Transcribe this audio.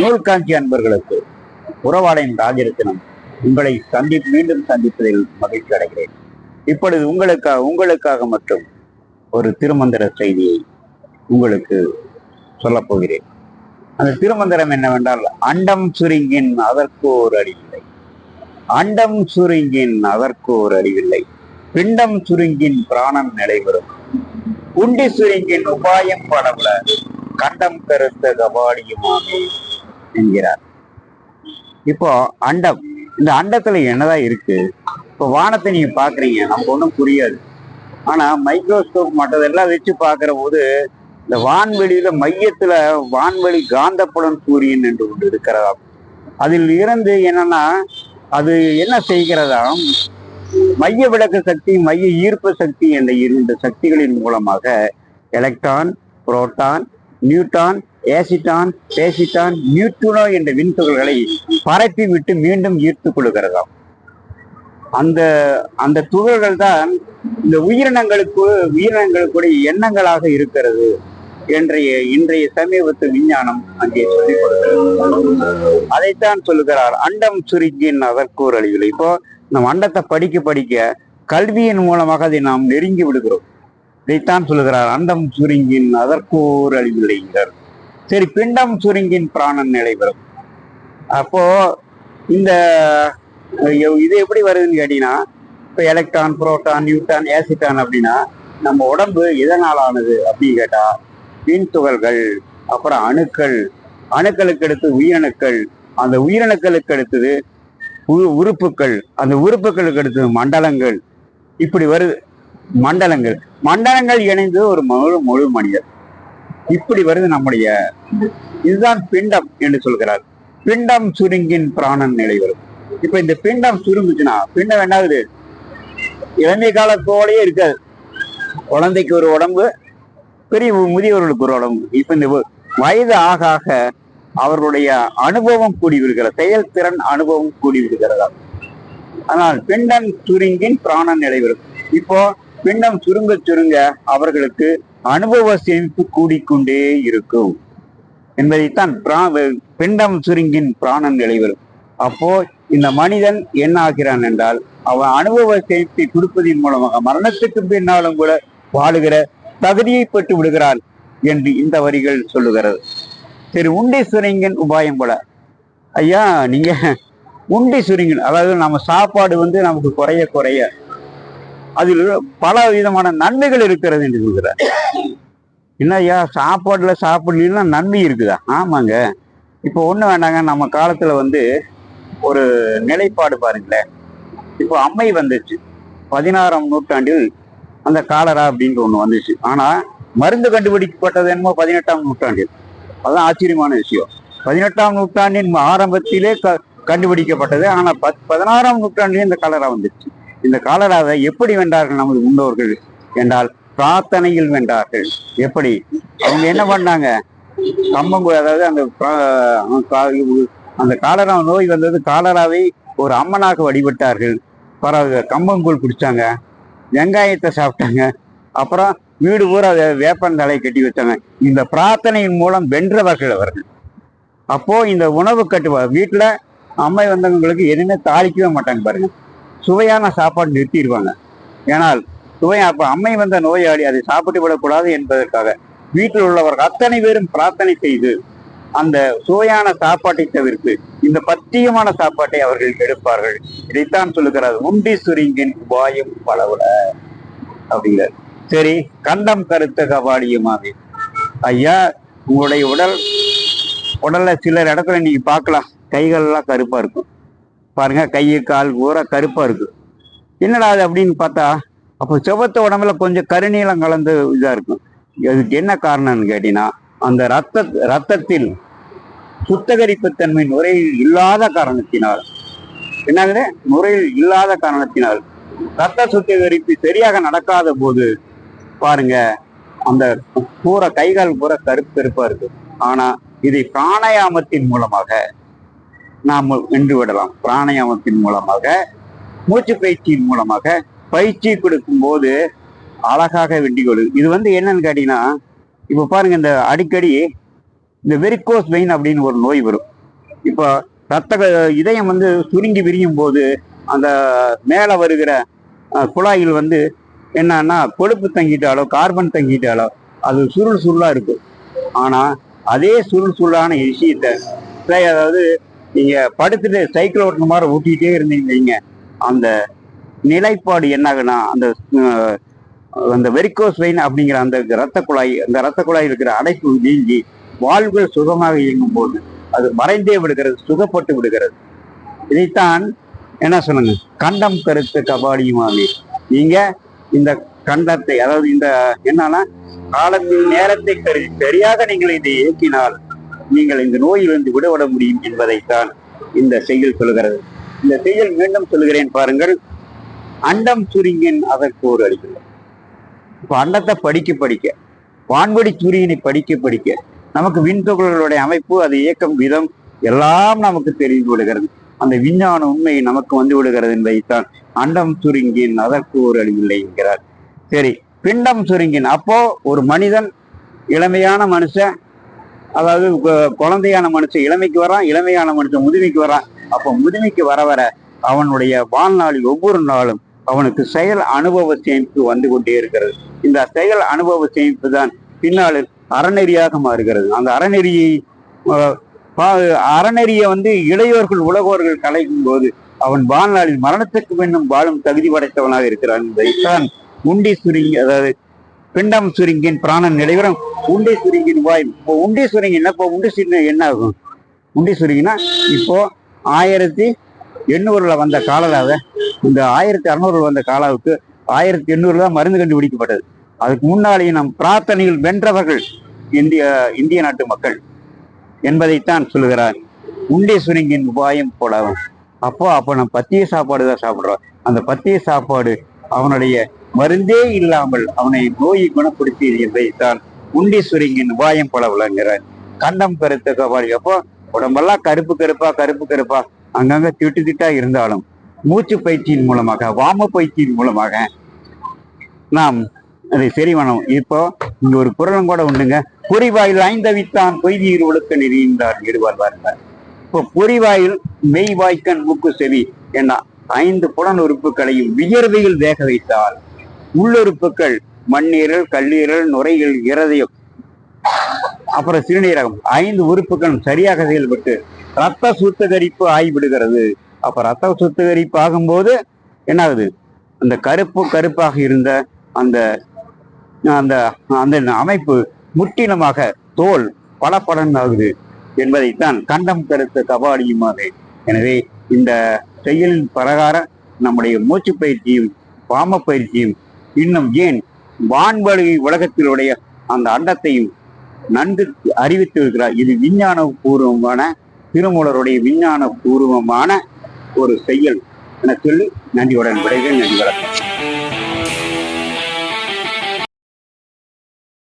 நூல்காஞ்சி அன்பர்களுக்கு உறவாளையின் ராஜரத்தினம் உங்களை சந்தி மீண்டும் சந்திப்பதில் மகிழ்ச்சி அடைகிறேன். இப்பொழுது உங்களுக்காக உங்களுக்காக மற்றும் ஒரு திருமந்திர செய்தியை உங்களுக்கு சொல்லப்போகிறேன். அந்த திருமந்திரம் என்னவென்றால் அண்டம் சுருங்கின் அதற்கு ஒரு அறிவில்லை அண்டம் சுருங்கின் அதற்கு ஒரு அறிவில்லை பிண்டம் சுருங்கின் பிராணம் நிலைவரும் உண்டி சுருங்கின் உபாயம் படவுல கண்டம் கருத்த கபாடியுமாமே. என்கிறார். இப்போ அண்டம் இந்த அண்டத்துல என்னதான் இருக்கு? இப்போ வானத்தை நீங்க பாக்குறீங்க நமக்கு ஒன்றும் புரியாது. ஆனா மைக்ரோஸ்கோப் மற்றதெல்லாம் வச்சு பாக்குற போது இந்த வான்வெளியில மையத்துல வான்வெளி காந்தப்புலம் சூரியன் என்று ஒன்று இருக்கிறதா அதில் இருந்து என்னன்னா அது என்ன செய்கிறதா? மைய விளக்கு சக்தி மைய ஈர்ப்பு சக்தி என்ற இரண்டு சக்திகளின் மூலமாக எலக்ட்ரான் புரோட்டான் நியூட்டான் ஏசிட்டான் பேசிட்டான் நியூட்ரினோ என்ற விண்துகள்களை பரப்பி விட்டு மீண்டும் ஈர்த்து கொள்கிறதாம். அந்த அந்த துகள்கள் தான் இந்த உயிரினங்களுக்கு உயிரினங்களுக்குடைய எண்ணங்களாக இருக்கிறது என்றைய இன்றைய சமீபத்து விஞ்ஞானம் அங்கே சொல்லிக் கொடுக்கிறது. அதைத்தான் சொல்லுகிறார் அண்டம் சுருங்கின் அதற்கோர் அழிவில். இப்போ நம் அண்டத்தை படிக்க படிக்க கல்வியின் மூலமாக அதை நாம் நெருங்கி விடுகிறோம். இதைத்தான் சொல்லுகிறார் அண்டம் சுருங்கின் அதற்கோர் அழிவில்லைங்கிறார். சரி பிண்டம் சுருங்கின் பிராணன் நிலை வரும். அப்போ இந்த இது எப்படி வருதுன்னு கேட்டீங்கன்னா இப்போ எலக்ட்ரான் புரோட்டான் நியூட்டான் ஏசிட்டான் அப்படின்னா நம்ம உடம்பு எதனால் ஆனது அப்படின்னு கேட்டா மின்துகள்கள் அப்புறம் அணுக்கள் அணுக்களுக்கு அடுத்து உயிரணுக்கள் அந்த உயிரணுக்களுக்கு அடுத்தது உ- உறுப்புகள் அந்த உறுப்புகளுக்கு அடுத்தது மண்டலங்கள். இப்படி வருது மண்டலங்கள். மண்டலங்கள் இணைந்து ஒரு முழு முழு மனிதர். இப்படி வருது நம்முடைய இதுதான் பிண்டம் என்று சொல்கிறார். பிண்டம் சுருங்கின் பிராணன் நிலை வரும். இப்ப இந்த பிண்டம் சுருங்குச்சுன்னா பிண்டம் என்னாகுது? இளமை காலத்தோடயே இருக்காது. குழந்தைக்கு ஒரு உடம்பு பெரிய முதியவர்களுக்கு ஒரு உடம்பு. இப்ப இந்த வயது ஆக ஆக அவர்களுடைய அனுபவம் கூடி விடுகிறது செயல்திறன் அனுபவம் கூடி விடுகிறதா ஆனால் பிண்டம் சுருங்கின் பிராணன் நிலை வரும். இப்போ பிண்டம் சுருங்க சுருங்க அவர்களுக்கு அனுபவ சேமிப்பு கூடிக்கொண்டே இருக்கும். என்பதைத்தான் பிரா- பிண்டம் சுருங்கின் பிராணன் நிலைவரும் அப்போ இந்த மனிதன் என்ன ஆகிறான் என்றால் அவன் அனுபவ சேமிப்பை கொடுப்பதன் மூலமாக மரணத்துக்கு பின்னாலும் கூட வாழுகிற தகுதியை பெற்று விடுகிறான் என்று இந்த வரிகள் சொல்லுகிறது. சரி உண்டி சுரிங்கன் உபாயம் போல. ஐயா நீங்க உண்டி சுரிங்கன் அதாவது நம்ம சாப்பாடு வந்து நமக்கு குறைய குறைய அதில் பல விதமான நன்மைகள் இருக்கிறது என்று சொல்கிறார். என்ன ஐயா சாப்பாடுல நன்மை இருக்குதா? ஆமாங்க. இப்போ ஒன்று வேண்டாங்க நம்ம காலத்தில் வந்து ஒரு நிலைப்பாடு பாருங்களேன். இப்போ அம்மை வந்துச்சு. பதினாறாம் நூற்றாண்டில் அந்த காலரா அப்படின்ற ஒன்று வந்துச்சு. ஆனால் மருந்து கண்டுபிடிக்கப்பட்டது என்னமோ பதினெட்டாம் நூற்றாண்டில். அதுதான் ஆச்சரியமான விஷயம். பதினெட்டாம் நூற்றாண்டின் ஆரம்பத்திலே க கண்டுபிடிக்கப்பட்டது. ஆனால் பத் பதினாறாம் நூற்றாண்டிலே இந்த காலரா வந்துச்சு. இந்த காலராவை எப்படி வென்றார்கள் நமது முன்னோர்கள்? என்றால் பிரார்த்தனையில் வென்றார்கள் எப்படி? அவங்க என்ன பண்ணாங்க? கம்பங்கு அதாவது அந்த அந்த காலரா நோய் வந்தது காலராவை ஒரு அம்மனாக வழிபட்டார்கள். பரவ கம்பங்கூழ் குடிச்சாங்க. வெங்காயத்தை சாப்பிட்டாங்க. அப்புறம் வீடு பூரா வேப்பன் தலையை கட்டி வச்சாங்க. இந்த பிரார்த்தனையின் மூலம் வென்றவர்கள் அவர்கள். அப்போ இந்த உணவு கட்டுவா வீட்டில் அம்மை வந்தவங்களுக்கு எதுவுமே தாளிக்கவே மாட்டாங்க பாருங்க. சுவையான சாப்பாடு நிறுத்திடுவாங்க. ஏனால் சுவை அம்மை வந்த நோயாளி அதை சாப்பிட்டு விடக்கூடாது என்பதற்காக வீட்டில் உள்ளவர்கள் அத்தனை பேரும் பிரார்த்தனை செய்து அந்த சுவையான சாப்பாட்டை தவிர்த்து இந்த பத்தியமான சாப்பாட்டை அவர்கள் எடுப்பார்கள். இதைத்தான் சொல்லுகிறார் உண்டி சுரிங்கின் உபாயம் பலவுல அப்படிங்கிறார். சரி கண்டம் கருத்த கபாடியுமாவே ஐயா உங்களுடைய உடல் உடல்ல சிலர் இடத்துல நீங்க பார்க்கலாம். கைகள் எல்லாம் கருப்பா இருக்கும். பாருங்க கை கால் பூரா கருப்பா இருக்கு. என்னடா அது அப்படின்னு பார்த்தா அப்போ செவத்த உடம்புல கொஞ்சம் கருநீலம் கலந்து இதாக இருக்கும். அதுக்கு என்ன காரணம்னு கேட்டீங்கன்னா அந்த ரத்த ரத்தத்தில் சுத்தகரிப்பு தன்மை நுரையில் இல்லாத காரணத்தினால். என்னது? நுரையில் இல்லாத காரணத்தினால். ரத்த சுத்திகரிப்பு சரியாக நடக்காத போது பாருங்க அந்த பூரா கைகால் பூரா கருப்பெருப்பா இருக்கு. ஆனா இதை பிராணாயாமத்தின் மூலமாக நாம் நின்று விடலாம். பிராணாயாமத்தின் மூலமாக மூச்சு பயிற்சியின் மூலமாக பயிற்சி கொடுக்கும் போது அழகாக வெட்டி கொள்ளுது இது வந்து என்னன்னு கேட்டீங்கன்னா இப்போ பாருங்க இந்த அடிக்கடி இந்த வெரிக்கோஸ் வெயின் அப்படின்னு ஒரு நோய் வரும். இப்போ ரத்த இதயம் வந்து சுருங்கி விரியும் போது அந்த மேலே வருகிற குழாய்கள் குழாயில் வந்து என்னன்னா கொழுப்பு தங்கிட்டாலோ கார்பன் தங்கிட்டாலோ அது சுருள் சுருளாக இருக்கும். ஆனால் அதே சுருள் சுருளான விஷயத்தை அதாவது நீங்கள் படுத்துட்டு சைக்கிள் ஓட்டுற மாதிரி ஊட்டிகிட்டே இருந்தீங்க வைங்க, அந்த நிலைப்பாடு என்ன அந்த அஹ், அந்த வெரிகோஸ் வெயின் அப்படிங்கிற அந்த ரத்த குழாய் அந்த ரத்த குழாய் இருக்கிற அடைப்பு நீங்கி வாழ்வுகள் சுகமாக இயங்கும் போது அது மறைந்தே விடுகிறது சுகப்பட்டு விடுகிறது. இதைத்தான் என்ன சொல்லுங்க? கண்டம் கருத்து கபாடியுமாவே நீங்க இந்த கண்டத்தை அதாவது இந்த என்னன்னா காலத்தின் நேரத்தை கருதி சரியாக நீங்கள் இதை இயக்கினால் நீங்கள் இந்த நோயிலிருந்து விடுபட முடியும் என்பதைத்தான் இந்த செய்யல் சொல்கிறது இந்த செய்யல் மீண்டும் சொல்லுகிறேன் பாருங்கள். அண்டம் சுருங்கின் அதற்கு ஒரு அடிக்கல இப்போ அண்டத்தை படிக்க படிக்க வான்வெளி சூரியனை படிக்க படிக்க நமக்கு விண்துகள்களுடைய அமைப்பு அது இயக்கம் விதம் எல்லாம் நமக்கு தெரிந்து விடுகிறது. அந்த விஞ்ஞான உண்மை நமக்கு வந்து விடுகிறது என்பதைத்தான் அண்டம் சுருங்கின் அதற்கு ஒரு அழிவில்லை என்கிறார். சரி பிண்டம் சுருங்கின் அப்போ ஒரு மனிதன் இளமையான மனுஷன் அதாவது கு- குழந்தையான மனுஷன் இளமைக்கு வரான் இளமையான மனுஷன் முதுமைக்கு வரான். அப்போ முதுமைக்கு வர வர அவனுடைய வாழ்நாளில் ஒவ்வொரு நாளும் அவனுக்கு செயல் அனுபவ சேமிப்பு வந்து கொண்டே இருக்கிறது. இந்த செயல் அனுபவ சேமிப்பு தான் பின்னாளில் அறநெறியாக மாறுகிறது. அந்த அறநெறியை பா- அறநெறியை வந்து இளையோர்கள் உலகோர்கள் கலைக்கும் போது அவன் வாழ்நாளில் மரணத்துக்கு பின்னும் வாழும் தகுதி படைத்தவனாக இருக்கிறான். என்பதைத்தான் உண்டி சுருங்கி அதாவது பிண்டம் சுருங்கின் பிராணன் நிலைவரம் உண்டி சுருங்கின் வாய். இப்போ உண்டி சுருங்கினா இப்போ உண்டி சுருங்க என்ன ஆகும்? உண்டி சுருங்கினா இப்போ ஆயிரத்தி எண்ணூறுல வந்த காலராவை இந்த ஆயிரத்தி அறுநூறுல வந்த காலாவுக்கு ஆயிரத்தி எண்ணூறுல தான் மருந்து கண்டுபிடிக்கப்பட்டது. அதுக்கு முன்னாலேயே நம் பிரார்த்தனையில் வென்றவர்கள் இந்திய இந்திய நாட்டு மக்கள் என்பதைத்தான் சொல்லுகிறார். உண்டி சுருங்கின் உபாயம் போலவும் அப்போ அப்போ நம்ம பத்திய சாப்பாடு தான் சாப்பிட்றோம். அந்த பத்திய சாப்பாடு அவனுடைய மருந்தே இல்லாமல் அவனை நோயை குணப்படுத்தியது என்பதைத்தான் உண்டி சுருங்கின் உபாயம் போல விளங்குகிறார். கண்டம் கருத்த கபாடி அப்போ உடம்பெல்லாம் கருப்பு கருப்பா கருப்பு கருப்பா அங்கங்க திட்டு திட்டா இருந்தாலும் மூச்சு பயிற்சியின் மூலமாக வாம பயிற்சியின் மூலமாக நாம் அதை சரி பண்ணோம் இப்போ இங்க ஒரு குரலும் கூட உண்டுங்க. பொறிவாயில் ஐந்தவித்தான் பொய்தீர் ஒழுக்க நெறிந்தார் இடுவார் இப்போ பொறிவாயில் மெய் வாய்க்கண் மூக்கு செவி என்ன ஐந்து புலன் உறுப்புகளையும் வியர்வையில் வேக வைத்தால் உள்ளுறுப்புகள் மண்ணீரல் கல்லீரல் நுரையீரல் இருதயம் அப்புறம் சிறுநீரகம் ஐந்து உறுப்புகளும் சரியாக செயல்பட்டு ரத்த சுத்திகரிப்பு ஆகிவிடுகிறது. அப்ப ரத்த சுத்திகரிப்பு ஆகும்போது என்ன ஆகுது அந்த கருப்பு கருப்பாக இருந்த அந்த அந்த அந்த அமைப்பு முற்றிலுமாக தோல் பளபளன் ஆகுது என்பதைத்தான் கண்டம் கருத்த கபாடியுமாக எனவே இந்த செயலின் பிரகாரம் நம்முடைய மூச்சு பயிற்சியும் பாம பயிற்சியும் இன்னும் ஏன் வான்வழி உலகத்திலுடைய அந்த அண்டத்தையும் நன்கு அறிவித்து இருக்கிறார் இது விஞ்ஞான பூர்வமான திருமூலருடைய விஞ்ஞான பூர்வமான ஒரு செயல் என சொல்லி நன்றியுடன் விடைகள் நன்றி வணக்கம்